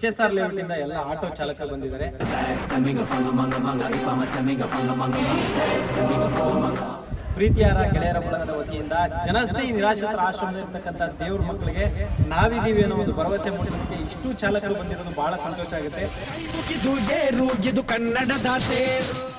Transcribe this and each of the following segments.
H S R ಲೇಔಟಿಂದ ಎಲ್ಲ auto ಚಾಲಕರು ಬಂದಿದ್ದಾರೆ ಪ್ರೀತಿಯಾರ ಗೆಳೆಯರ ಬಳಗದ ವತಿಯಿಂದ ಜನಸ್ನೇಹಿ ನಿರಾಶ್ರಿತರ ಆಶ್ರಮದಲ್ಲಿರ್ತಕ್ಕಂಥ ದೇವ್ರ ಮಕ್ಕಳಿಗೆ ನಾವಿದ್ದೀವಿ ಅನ್ನೋ ಒಂದು ಭರವಸೆ ಮೂಡಿಸೋದಕ್ಕೆ ಇಷ್ಟು ಚಾಲಕರು ಬಂದಿರೋದು ಬಹಳ ಸಂತೋಷ ಆಗುತ್ತೆ. ಇದು ಕನ್ನಡದ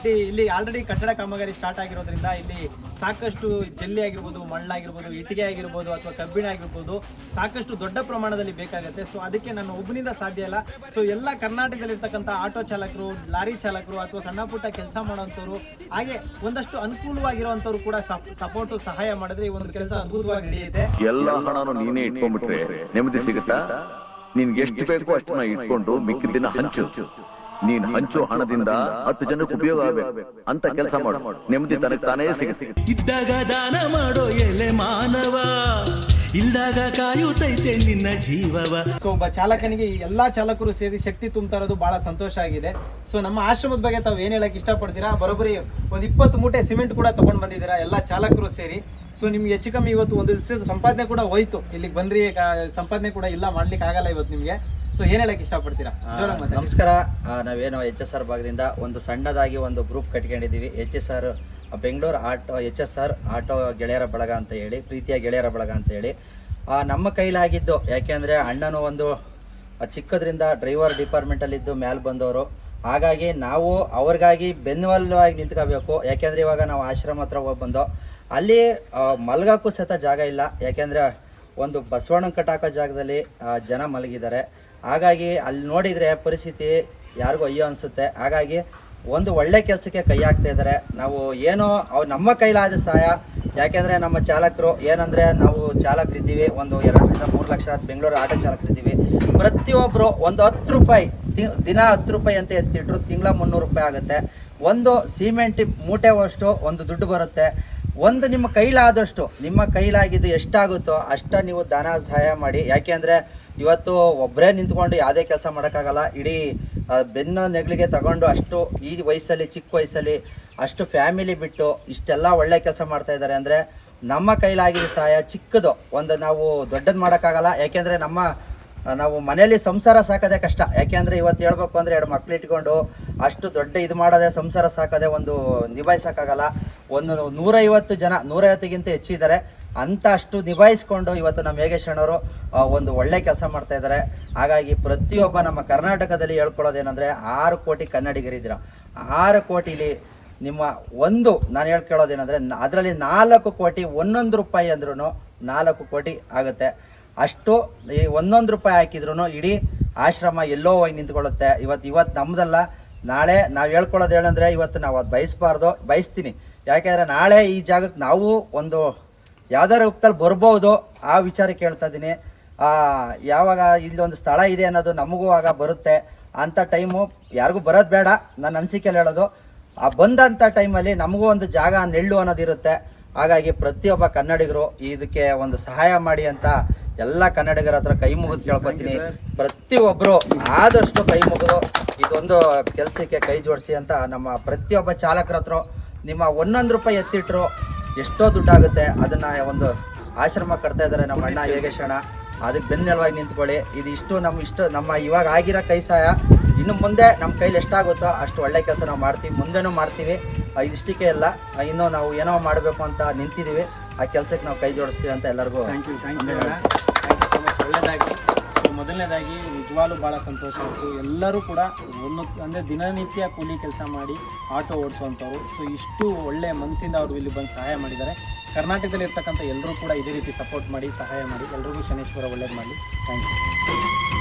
ಇಲ್ಲಿ ಇಲ್ಲಿ ಆಲ್ರೆಡಿ ಕಟ್ಟಡ ಕಾಮಗಾರಿ ಸ್ಟಾರ್ಟ್ ಆಗಿರೋದ್ರಿಂದ ಇಲ್ಲಿ ಸಾಕಷ್ಟು ಜಲ್ಲಿ ಆಗಿರ್ಬೋದು ಮಣ್ಣಾಗಿರ್ಬೋದು ಇಟ್ಟಿಗೆ ಆಗಿರ್ಬೋದು ಅಥವಾ ಕಬ್ಬಿಣ ಆಗಿರ್ಬೋದು ಸಾಕಷ್ಟು ದೊಡ್ಡ ಪ್ರಮಾಣದಲ್ಲಿ ಬೇಕಾಗುತ್ತೆ. ಸೊ ಅದಕ್ಕೆ ನಾನು ಒಬ್ಬನಿಂದ ಸಾಧ್ಯ ಇಲ್ಲ. ಸೊ ಎಲ್ಲ ಕರ್ನಾಟಕದಲ್ಲಿರ್ತಕ್ಕಂಥ ಆಟೋ ಚಾಲಕರು ಲಾರಿ ಚಾಲಕರು ಅಥವಾ ಸಣ್ಣ ಪುಟ್ಟ ಕೆಲಸ ಮಾಡೋವಂಥವ್ರು ಹಾಗೆ ಒಂದಷ್ಟು ಅನುಕೂಲವಾಗಿರುವಂಥವ್ರು ಕೂಡ ಸಪೋರ್ಟು ಸಹಾಯ ಮಾಡಿದ್ರೆ ಈ ಒಂದು ಕೆಲಸ ಅದ್ಭುತವಾಗಿ ನಡೆಯುತ್ತೆ. ಎಲ್ಲ ಹಣನು ನೀನೇ ಇಟ್ಕೊಂಡ್ಬಿಟ್ರೆ ನೆಮ್ಮದಿ ಸಿಗುತ್ತಾ? ನಿನ್ಗೆ ಎಷ್ಟು ಬೇಕೋ ಅಷ್ಟನ್ನ ಇಟ್ಕೊಂಡು ಮಿಕ್ಕಿದ್ದಿನ ಹಂಚು. ನೀನ್ ಹಂಚೋ ಹಣದಿಂದ ಹತ್ತು ಜನಕ್ಕೆ ಉಪಯೋಗ ಆಗಬೇಕು. ಅಂತ ಕೆಲಸ ಮಾಡು. ನೆಮ್ಮದಿ ತನಕ ತಾನೇ ಸಿಗುತ್ತೆ. ಇದ್ದಾಗ ದಾನ ಮಾಡೋ ಎಲೆ ಮಾನವ. ಇಲ್ದಾಗ ಕಾಯುತ್ತೈತೆ ನಿನ್ನ ಜೀವವ. ಸೊ ಒಬ್ಬ ಚಾಲಕನಿಗೆ ಈ ಎಲ್ಲಾ ಚಾಲಕರು ಸೇರಿ ಶಕ್ತಿ ತುಂಬ್ತಾ ಇರೋದು ಬಹಳ ಸಂತೋಷ ಆಗಿದೆ. ಸೊ ನಮ್ಮ ಆಶ್ರಮದ ಬಗ್ಗೆ ತಾವು ಏನ್ ಹೇಳಕ್ ಇಷ್ಟಪಡ್ತೀರಾ? ಬರೋಬ್ಬರಿ ಒಂದು ಇಪ್ಪತ್ತು ಮೂಟೆ ಸಿಮೆಂಟ್ ಕೂಡ ತಗೊಂಡ್ ಬಂದಿದ್ದೀರಾ ಎಲ್ಲಾ ಚಾಲಕರು ಸೇರಿ? ಸೊ ನಿಮ್ಗೆ ಹೆಚ್ಚು ಕಮ್ಮಿ ಇವತ್ತು ಒಂದು ದಿವಸದ ಸಂಪಾದನೆ ಕೂಡ ಹೋಯ್ತು. ಇಲ್ಲಿಗೆ ಬಂದ್ರಿ ಸಂಪಾದನೆ ಕೂಡ ಇಲ್ಲ ಮಾಡ್ಲಿಕ್ಕೆ ಆಗಲ್ಲ ಇವತ್ತು ನಿಮ್ಗೆ. ಸೊ ಏನ್ ಹೇಳಕ್ ಇಷ್ಟಪಡ್ತೀರಾ? ನಮಸ್ಕಾರ. ನಾವೇನು ಎಚ್ ಎಸ್ ಆರ್ ಭಾಗದಿಂದ ಒಂದು ಸಣ್ಣದಾಗಿ ಒಂದು group ಕಟ್ಕೊಂಡಿದೀವಿ H S R Bengaluru auto, H S R auto ಗೆಳೆಯರ ಬಳಗ ಅಂತ ಹೇಳಿ, ಪ್ರೀತಿಯ ಗೆಳೆಯರ ಬಳಗ ಅಂತ ಹೇಳಿ ನಮ್ಮ ಕೈಲಾಗಿದ್ದು ಯಾಕೆಂದರೆ ಅಣ್ಣನು ಒಂದು ಚಿಕ್ಕದ್ರಿಂದ ಡ್ರೈವರ್ ಡಿಪಾರ್ಟ್ಮೆಂಟಲ್ಲಿದ್ದು ಮ್ಯಾಲೆ ಬಂದವರು. ಹಾಗಾಗಿ ನಾವು ಅವ್ರಿಗಾಗಿ ಬೆನ್ನುವಲವಾಗಿ ನಿಂತ್ಕೋಬೇಕು. ಯಾಕೆಂದರೆ ಇವಾಗ ನಾವು ಆಶ್ರಮ ಹತ್ರ ಹೋಗಿ ಬಂದೋ, ಅಲ್ಲಿ ಮಲಗೋಕ್ಕೂ ಮಲ್ಗಕ್ಕೂ ಸಹಿತ ಜಾಗ ಇಲ್ಲ. ಯಾಕೆಂದರೆ ಒಂದು ಬಸವಣ್ಣ ಕಟ್ಟಾಕೋ ಜಾಗದಲ್ಲಿ ಜನ ಮಲಗಿದ್ದಾರೆ. ಹಾಗಾಗಿ ಅಲ್ಲಿ ನೋಡಿದರೆ ಪರಿಸ್ಥಿತಿ ಯಾರಿಗೂ ಅಯ್ಯೋ ಅನಿಸುತ್ತೆ. ಹಾಗಾಗಿ ಒಂದು ಒಳ್ಳೆ ಕೆಲಸಕ್ಕೆ ಕೈ ಹಾಕ್ತಾ ಇದ್ದಾರೆ ನಾವು ಏನೋ ಅವ್ರು ನಮ್ಮ ಕೈಲಾದ ಸಹಾಯ. ಯಾಕೆಂದರೆ ನಮ್ಮ ಚಾಲಕರು ಏನಂದರೆ ನಾವು ಚಾಲಕರಿದ್ದೀವಿ. ಒಂದು ಎರಡರಿಂದ ಮೂರು ಲಕ್ಷ ಬೆಂಗಳೂರು ಆಟೋ ಚಾಲಕರಿದ್ದೀವಿ. ಪ್ರತಿಯೊಬ್ಬರು ಒಂದು ಹತ್ತು ರೂಪಾಯಿ ದಿನ ಹತ್ತು ರೂಪಾಯಿ ಅಂತ ಎತ್ತಿಟ್ರು ತಿಂಗಳ ಮುನ್ನೂರು ರೂಪಾಯಿ ಆಗುತ್ತೆ. ಒಂದು ಸಿಮೆಂಟ್ ಮೂಟೆವಷ್ಟು ಒಂದು ದುಡ್ಡು ಬರುತ್ತೆ. ಒಂದು ನಿಮ್ಮ ಕೈಲಾದಷ್ಟು, ನಿಮ್ಮ ಕೈಲಾಗಿದ್ದು ಎಷ್ಟಾಗುತ್ತೋ ಅಷ್ಟ ನೀವು ದಾನ ಸಹಾಯ ಮಾಡಿ. ಯಾಕೆಂದರೆ ಇವತ್ತು ಒಬ್ಬರೇ ನಿಂತ್ಕೊಂಡು ಯಾವುದೇ ಕೆಲಸ ಮಾಡೋಕ್ಕಾಗಲ್ಲ. ಇಡೀ ಆ, ಬೆನ್ನು ನೆಗಲಿಗೆ ತಗೊಂಡು ಅಷ್ಟು ಈ ವಯಸ್ಸಲ್ಲಿ ಚಿಕ್ಕ ವಯಸ್ಸಲ್ಲಿ ಅಷ್ಟು ಫ್ಯಾಮಿಲಿ ಬಿಟ್ಟು ಇಷ್ಟೆಲ್ಲ ಒಳ್ಳೆ ಕೆಲಸ ಮಾಡ್ತಾ ಇದ್ದಾರೆ ಅಂದರೆ ನಮ್ಮ ಕೈಲಾಗಿದ್ದ ಸಹಾಯ ಚಿಕ್ಕದು ಒಂದು ನಾವು ದೊಡ್ಡದು ಮಾಡೋಕ್ಕಾಗಲ್ಲ. ಯಾಕೆಂದರೆ ನಮ್ಮ ನಾವು ಮನೆಯಲ್ಲಿ ಸಂಸಾರ ಸಾಕೋದೇ ಕಷ್ಟ. ಯಾಕೆಂದರೆ ಇವತ್ತು ಹೇಳ್ಬೇಕು ಅಂದರೆ ಎರಡು ಮಕ್ಕಳು ಇಟ್ಕೊಂಡು ಅಷ್ಟು ದೊಡ್ಡ ಇದು ಮಾಡೋದೇ ಸಂಸಾರ ಸಾಕೋದೇ ಒಂದು ನಿಭಾಯಿಸೋಕ್ಕಾಗಲ್ಲ. ಒಂದು ನೂರೈವತ್ತು ಜನ ನೂರೈವತ್ತಿಗಿಂತ ಹೆಚ್ಚಿದ್ದಾರೆ. ಅಂತ ಅಷ್ಟು ನಿಭಾಯಿಸ್ಕೊಂಡು ಇವತ್ತು ನಮ್ಮ ಯೋಗೇಶ್ ಅಣ್ಣವರು ಒಂದು ಒಳ್ಳೆ ಕೆಲಸ ಮಾಡ್ತಾ ಇದ್ದಾರೆ. ಹಾಗಾಗಿ ಪ್ರತಿಯೊಬ್ಬ ನಮ್ಮ ಕರ್ನಾಟಕದಲ್ಲಿ ಹೇಳ್ಕೊಳ್ಳೋದೇನೆಂದರೆ ಆರು ಕೋಟಿ ಕನ್ನಡಿಗರಿದ್ದೀರ. ಆರು ಕೋಟಿಲಿ ನಿಮ್ಮ ಒಂದು, ನಾನು ಹೇಳ್ಕೊಳ್ಳೋದೇನೆಂದರೆ ಅದರಲ್ಲಿ ನಾಲ್ಕು ಕೋಟಿ ಒಂದೊಂದು ರೂಪಾಯಿ ಅಂದ್ರೂ ನಾಲ್ಕು ಕೋಟಿ ಆಗುತ್ತೆ. ಅಷ್ಟು ಈ ಒಂದೊಂದು ರೂಪಾಯಿ ಹಾಕಿದ್ರು ಇಡೀ ಆಶ್ರಮ ಎಲ್ಲೋ ಹೋಗಿ ನಿಂತ್ಕೊಳ್ಳುತ್ತೆ. ಇವತ್ತು ಇವತ್ತು ನಮ್ಮದಲ್ಲ ನಾಳೆ ನಾವು ಹೇಳ್ಕೊಳ್ಳೋದು ಹೇಳಂದ್ರೆ ಇವತ್ತು ನಾವು ಅದು ಬಯಸ್ಬಾರ್ದು, ಬಯಸ್ತೀನಿ. ಯಾಕೆಂದರೆ ನಾಳೆ ಈ ಜಾಗಕ್ಕೆ ನಾವು ಒಂದು ಯಾವ್ದಾರ ರೂಪದಲ್ಲಿ ಬರ್ಬೋದು ಆ ವಿಚಾರ ಕೇಳ್ತಾ ಇದ್ದೀನಿ. ಯಾವಾಗ ಇಲ್ಲೊಂದು ಸ್ಥಳ ಇದೆ ಅನ್ನೋದು ನಮಗೂ ಆಗ ಬರುತ್ತೆ. ಅಂಥ ಟೈಮು ಯಾರಿಗೂ ಬರೋದು ಬೇಡ. ನನ್ನ ಅನಿಸಿಕೆಯಲ್ಲಿ ಹೇಳೋದು, ಆ ಬಂದಂಥ ಟೈಮಲ್ಲಿ ನಮಗೂ ಒಂದು ಜಾಗ ನೆಳ್ಳು ಅನ್ನೋದಿರುತ್ತೆ ಹಾಗಾಗಿ ಪ್ರತಿಯೊಬ್ಬ ಕನ್ನಡಿಗರು ಇದಕ್ಕೆ ಒಂದು ಸಹಾಯ ಮಾಡಿ ಅಂತ ಎಲ್ಲ ಕನ್ನಡಿಗರ ಹತ್ರ ಕೈ ಮುಗಿದು ಕೇಳ್ಕೊತೀನಿ. ಪ್ರತಿಯೊಬ್ಬರು ಆದಷ್ಟು ಕೈ ಮುಗಿದು ಇದೊಂದು ಕೆಲಸಕ್ಕೆ ಕೈ ಜೋಡಿಸಿ ಅಂತ ನಮ್ಮ ಪ್ರತಿಯೊಬ್ಬ ಚಾಲಕರ ನಿಮ್ಮ ಒಂದೊಂದು ರೂಪಾಯಿ ಎತ್ತಿಟ್ರು ಎಷ್ಟೋ ದುಡ್ಡಾಗುತ್ತೆ. ಅದನ್ನ ಒಂದು ಆಶ್ರಮ ಕಟ್ತಾ ಇದ್ದಾರೆ ನಮ್ಮ ಅಣ್ಣ ಯೋಗೇಶಣ್ಣ ಅದಕ್ಕೆ ಬೆನ್ನೆಲುವಾಗಿ ನಿಂತ್ಕೊಳ್ಳಿ. ಇದು ಇಷ್ಟು ನಮ್ಮ ಇಷ್ಟು ನಮ್ಮ ಇವಾಗ ಆಗಿರೋ ಕೈ ಸಹಾಯ ಇನ್ನು ಮುಂದೆ ನಮ್ಮ ಕೈಲಿ ಎಷ್ಟಾಗುತ್ತೋ ಅಷ್ಟು ಒಳ್ಳೆ ಕೆಲಸ ನಾವು ಮಾಡ್ತೀವಿ. ಮುಂದೆನೂ ಮಾಡ್ತೀವಿ. ಇದಿಷ್ಟಕ್ಕೆ ಎಲ್ಲ ಇನ್ನೂ ನಾವು ಏನೋ ಮಾಡಬೇಕು ಅಂತ ನಿಂತಿದ್ದೀವಿ ಆ ಕೆಲಸಕ್ಕೆ ನಾವು ಕೈ ಜೋಡಿಸ್ತೀವಿ ಅಂತ ಎಲ್ಲರಿಗೂ thank you thank you thank you so much ಒಳ್ಳೆಯದಾಗಿ ಮೊದಲನೇದಾಗಿ ನಿಜವಾಗ್ಲೂ ಭಾಳ ಸಂತೋಷ ಆಯಿತು. ಎಲ್ಲರೂ ಕೂಡ ಒಂದು ಅಂದರೆ ದಿನನಿತ್ಯ ಕೂಲಿ ಕೆಲಸ ಮಾಡಿ ಆಟೋ ಓಡಿಸುವಂಥವ್ರು ಸೊ ಇಷ್ಟು ಒಳ್ಳೆಯ ಮನಸ್ಸಿಂದ ಅವರು ಇಲ್ಲಿ ಬಂದು ಸಹಾಯ ಮಾಡಿದ್ದಾರೆ. ಕರ್ನಾಟಕದಲ್ಲಿ ಇರ್ತಕ್ಕಂಥ ಎಲ್ಲರೂ ಕೂಡ ಇದೇ ರೀತಿ ಸಪೋರ್ಟ್ ಮಾಡಿ, ಸಹಾಯ ಮಾಡಿ. ಎಲ್ರಿಗೂ ಶನೇಶ್ವರ ಒಳ್ಳೇದು ಮಾಡಿ ಥ್ಯಾಂಕ್ ಯು